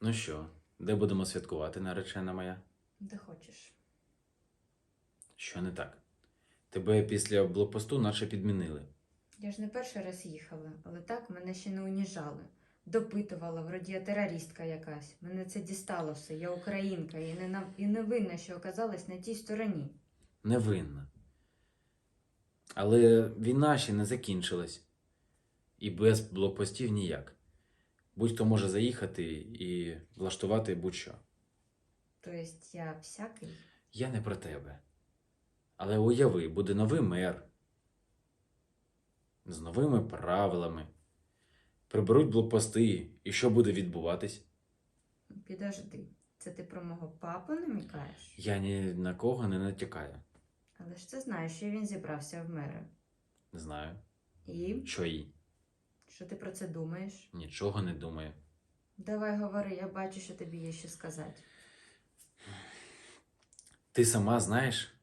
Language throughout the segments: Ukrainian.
Ну що, де будемо святкувати, наречена моя? Де хочеш. Що не так? Тебе після блокпосту наче підмінили. Я ж не перший раз їхала, але так мене ще не уніжали. Допитувала, вроді я терористка якась. Мене це дістало все. Я українка і не, на... і не винна, що оказалась на тій стороні. Невинна. Але війна ще не закінчилась. І без блокпостів ніяк. Будь-хто може заїхати і влаштувати будь-що. Тобто я всякий. Я не про тебе. Але уяви, буде новий мер. З новими правилами. Приберуть блокпости, і що буде відбуватись? Підожди, це ти про мого папу намікаєш? Я ні на кого не натякаю. Але ж ти знаєш, що він зібрався в мери. Знаю. І Що їй? Що ти про це думаєш? Нічого не думаю. Давай говори, я бачу, що тобі є що сказати. Ти сама знаєш,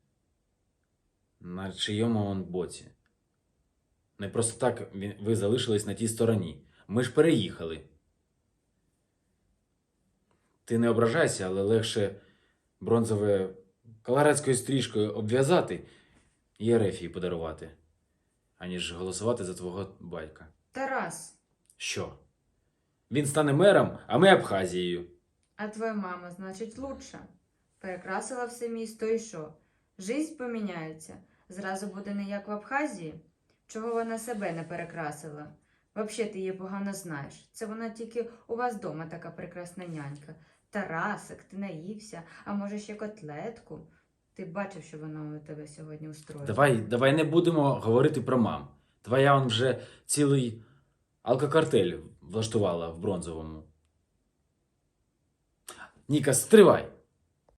на чийому он боці. Не просто так ви залишились на тій стороні. Ми ж переїхали. Ти не ображайся, але легше бронзове колорадською стрічкою обв'язати і Ерефії подарувати, аніж голосувати за твого батька. Тарас, Що? Він стане мером, а ми Абхазією. а твоя мама, значить, лучша. Перекрасила все місто і що? Жизнь поміняється. Зразу буде не як в Абхазії. Чого вона себе не перекрасила? Взагалі ти її погано знаєш. Це вона тільки у вас вдома така прекрасна нянька. Тарасик, ти наївся, а може ще котлетку? Ти бачив, що вона у тебе сьогодні устроїла? Давай, давай не будемо говорити про мам. Твоя он вже цілий алкокартель влаштувала в бронзовому. Ніка, стривай!